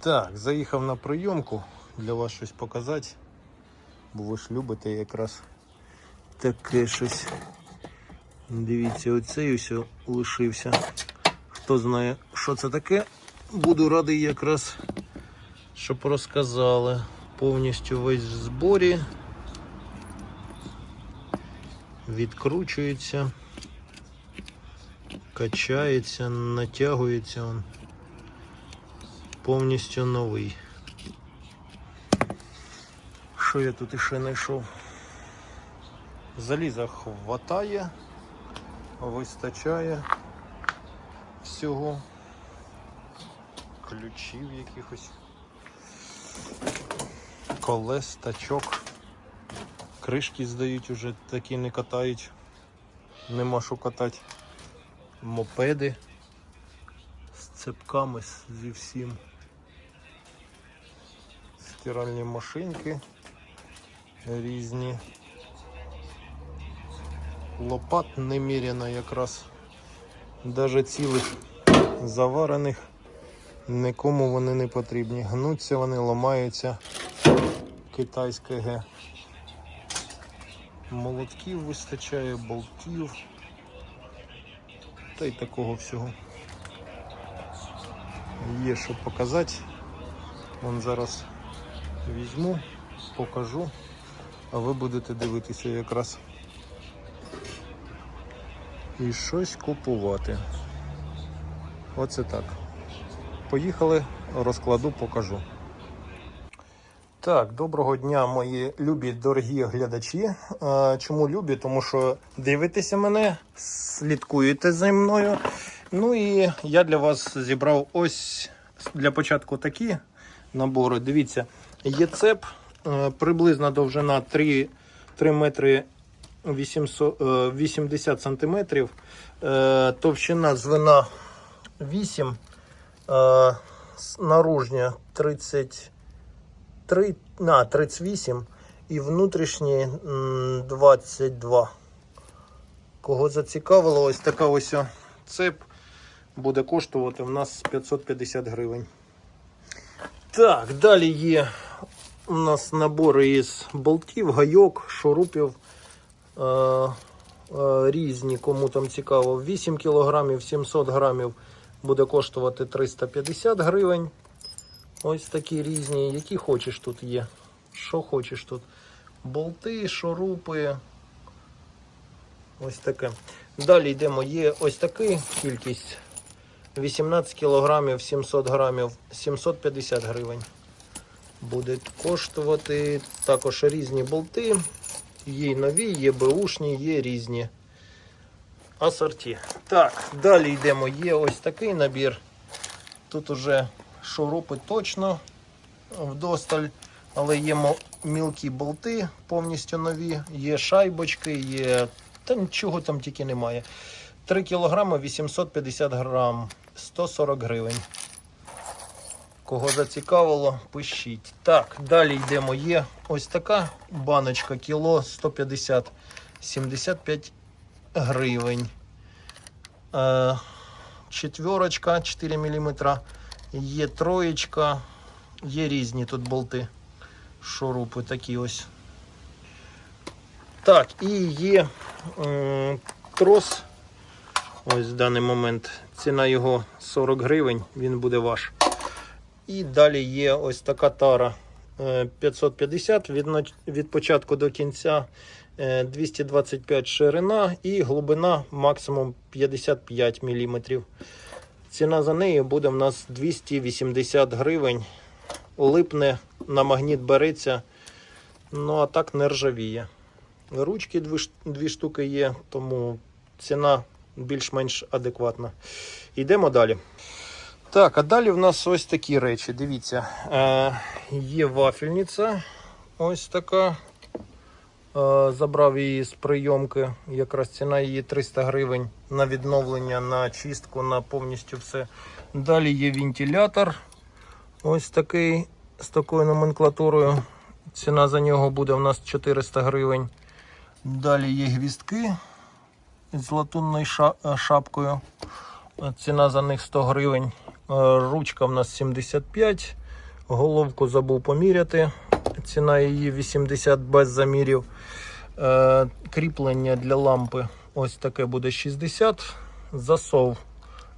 Так, заїхав на прийомку для вас щось показати. Бо ви ж любите якраз таке щось. Дивіться, оцей ось лишився. Хто знає, що це таке, буду радий якраз, щоб розказали. Повністю весь в зборі. Відкручується, качається, натягується. Повністю новий. Що я тут іще знайшов? Заліза хватає, вистачає всього. Ключів якихось. Колес, тачок. Кришки здають уже такі не катають. Нема що катати. Мопеди з цепками зі всім. Стиральні машинки різні. Лопат неміряно якраз. Даже цілих заварених нікому вони не потрібні. Гнуться вони, ламаються. Китайське Г. Молотків вистачає, болтів. Та й такого всього. Є що показати. Вон зараз візьму, покажу, а ви будете дивитися якраз. І щось купувати. Оце так. Поїхали, розкладу, покажу. Так, доброго дня, мої любі дорогі глядачі. Е, Чому любі? Тому що дивитеся мене, слідкуєте за мною. Ну і я для вас зібрав ось для початку такі набори. Дивіться, є цеп, е, приблизна довжина 3, 3 метри 800, е, 80 сантиметрів, е, товщина звена 8, е, наружня 30. 3, на 38 і внутрішні 22. Кого зацікавило, ось така ось цеп буде коштувати в нас 550 гривень. Так, далі є у нас набори із болтів, гайок, шурупів. Е, е, різні, кому там цікаво. 8 кг 700 грамів буде коштувати 350 гривень. Ось такі різні, які хочеш тут є. Що хочеш тут. Болти, шурупи. Ось таке. Далі йдемо. Є ось така кількість. 18 кг 700 грамів 750 гривень. Буде коштувати також різні болти. Є нові, є беушні, є різні асорті. Так, далі йдемо. Є ось такий набір. Тут уже шурупи точно вдосталь, але є мілкі болти повністю нові, є шайбочки, є. Та нічого там тільки немає. 3 кг 850 грам, 140 гривень. Кого зацікавило, пишіть. Так, далі йдемо. Є ось така баночка, кіло 150, 75 гривень. Е, четверочка 4 мм. Є троєчка, є різні тут болти, шурупи такі ось. Так, і є м, трос. Ось в даний момент. Ціна його 40 гривень, він буде ваш. І далі є ось така тара е, 550 від, від початку до кінця е, 225 ширина і глибина максимум 55 мм. Ціна за неї буде в нас 280 гривень. Липне, на магніт береться, ну а так не ржавіє. Ручки дві штуки є, тому ціна більш-менш адекватна. Йдемо далі. Так, а далі в нас ось такі речі. Дивіться, е, є вафельниця. Ось така. Е, забрав її з прийомки. Якраз ціна її 300 гривень на відновлення, на чистку, на повністю все. Далі є вентилятор. Ось такий з такою номенклатурою. Ціна за нього буде у нас 400 гривень. Далі є гвіздки з латунною е, шапкою. Ціна за них 100 гривень. Е, Ручка в нас 75. Головку забув поміряти. Ціна її 80 без замірів. Е, кріплення для лампи ось таке буде 60. Засов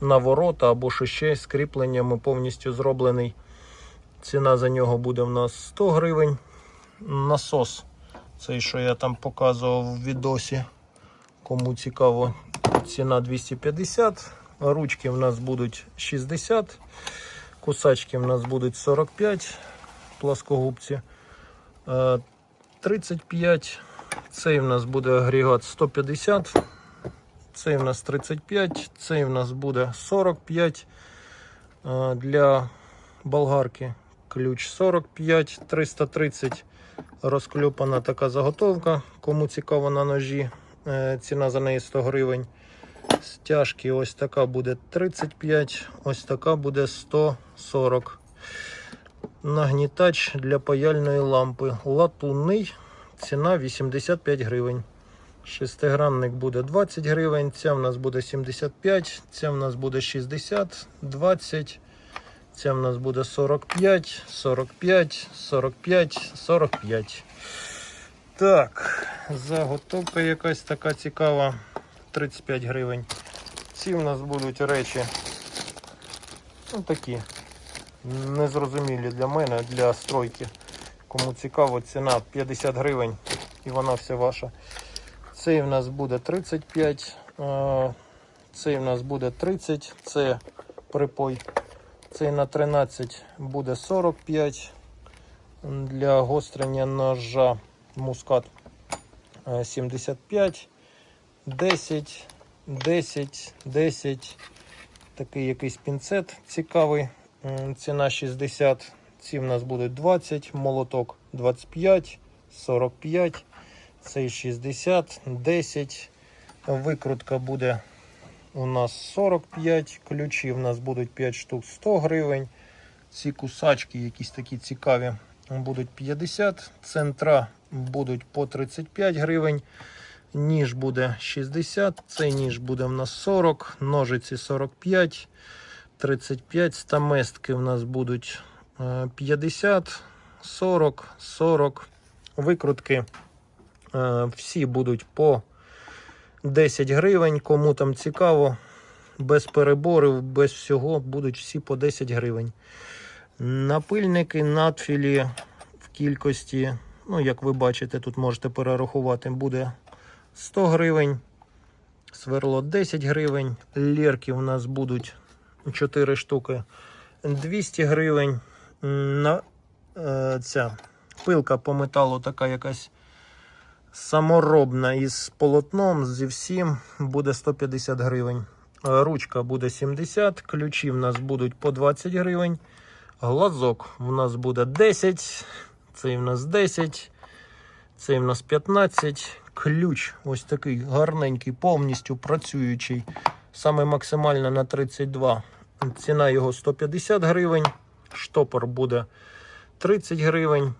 на ворота або ще з кріпленнями повністю зроблений. Ціна за нього буде в нас 100 гривень. Насос, цей, що я там показував в відосі. Кому цікаво, ціна 250. Ручки в нас будуть 60. Кусачки в нас будуть 45 плоскогубці. Е, 35. Цей в нас буде агрегат 150. Цей в нас 35, цей в нас буде 45. Е, Для болгарки ключ 45, 330. Розкльопана така заготовка. Кому цікаво на ножі, е, ціна за неї 100 гривень. Стяжки ось така буде 35, ось така буде 140. Нагнітач для паяльної лампи. Латунний. Ціна 85 гривень. Шестигранник буде 20 гривень, ця в нас буде 75, ця в нас буде 60, 20, ця в нас буде 45, 45, 45, 45. Так, заготовка якась така цікава. 35 гривень. Ці в нас будуть речі. Ну, такі. Незрозумілі для мене, для стройки. Кому цікаво, ціна 50 гривень і вона вся ваша. Цей в нас буде 35, е, цей в нас буде 30, це припой. Цей на 13 буде 45 для гострення ножа мускат е, 75, 10, 10, 10. Такий якийсь пінцет цікавий. Ціна 60. Ці в нас будуть 20, молоток 25, 45. Цей 60, 10. Викрутка буде у нас 45. Ключі в нас будуть 5 штук 100 гривень. Ці кусачки, якісь такі цікаві, будуть 50. Центра будуть по 35 гривень. Ніж буде 60. Цей ніж буде в нас 40. Ножиці 45. 35. Стаместки в нас будуть е, 50, 40, 40. Викрутки. Е, Всі будуть по 10 гривень. Кому там цікаво, без переборів, без всього, будуть всі по 10 гривень. Напильники надфілі в кількості, ну, як ви бачите, тут можете перерахувати, буде 100 гривень. Сверло 10 гривень. Лірки у нас будуть 4 штуки 200 гривень. На, е, ця пилка по металу така якась саморобна із полотном, зі всім буде 150 гривень. Ручка буде 70, ключі в нас будуть по 20 гривень. Глазок в нас буде 10, цей в нас 10, цей в нас 15. Ключ ось такий гарненький, повністю працюючий. Саме максимально на 32. Ціна його 150 гривень. Штопор буде 30 гривень.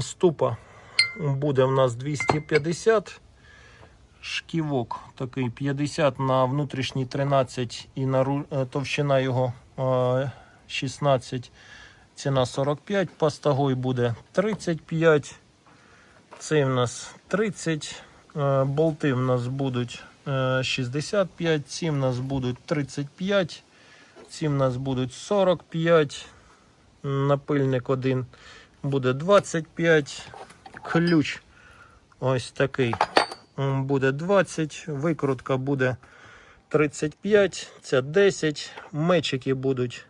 Ступа буде в нас 250. Шківок такий 50 на внутрішній 13 і на е, товщина його е, 16. Ціна 45. Пастагой буде 35. Цей в нас 30. Е, Болти в нас будуть е, 65. Ці в нас будуть 35. Ці в нас будуть 45. Напильник один буде 25. Ключ ось такий буде 20. Викрутка буде 35. Це 10. Мечики будуть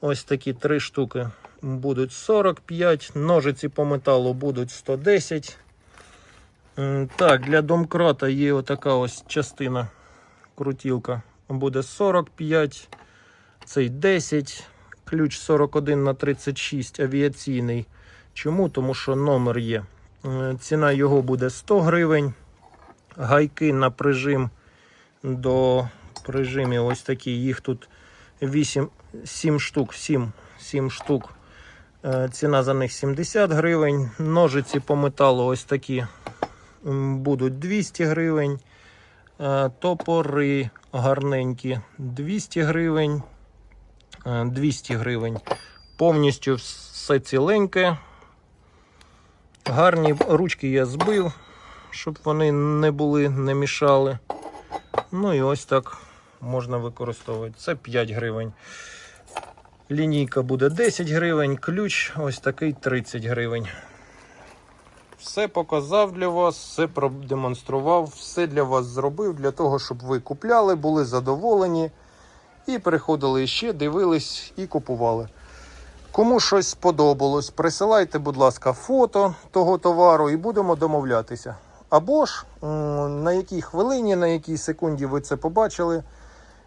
ось такі три штуки. Будуть 45. Ножиці по металу будуть 110. Так, для домкрата є отака ось частина крутілка. Буде 45. Цей 10. Ключ 41 на 36 авіаційний. Чому? Тому що номер є. Ціна його буде 100 гривень. Гайки на прижим до прижимів ось такі. Їх тут 8, 7 штук. 7, 7 штук. Е, Ціна за них 70 гривень. Ножиці по металу ось такі будуть 200 гривень. Е, Топори гарненькі 200 гривень. Е, 200 гривень. Повністю все ціленьке. Гарні ручки я збив, щоб вони не були, не мішали. Ну і ось так можна використовувати. Це 5 гривень. Лінійка буде 10 гривень, ключ ось такий 30 гривень. Все показав для вас, все продемонстрував, все для вас зробив для того, щоб ви купляли, були задоволені і приходили ще, дивились і купували. Кому щось сподобалось, присилайте, будь ласка, фото того товару і будемо домовлятися. Або ж на якій хвилині, на якій секунді ви це побачили,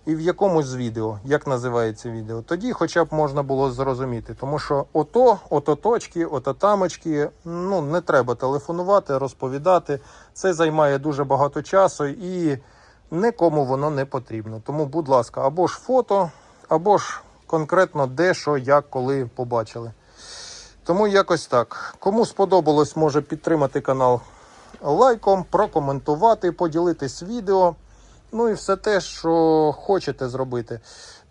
і в якомусь з відео, як називається відео. Тоді хоча б можна було зрозуміти. Тому що ото, ото точки, ото тамочки, ну не треба телефонувати, розповідати. Це займає дуже багато часу і нікому воно не потрібно. Тому, будь ласка, або ж фото, або ж конкретно де, що, як, коли побачили. Тому якось так. Кому сподобалось, може підтримати канал лайком, прокоментувати, поділитись відео. Ну і все те, що хочете зробити.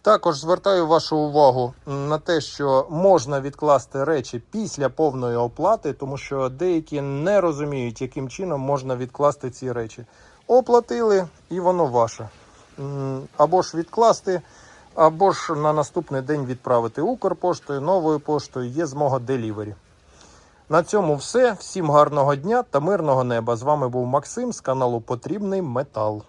Також звертаю вашу увагу на те, що можна відкласти речі після повної оплати, тому що деякі не розуміють, яким чином можна відкласти ці речі. Оплатили і воно ваше. Або ж відкласти, або ж на наступний день відправити Укрпоштою, новою поштою, є змога делівері. На цьому все. Всім гарного дня та мирного неба. З вами був Максим з каналу Потрібний Метал.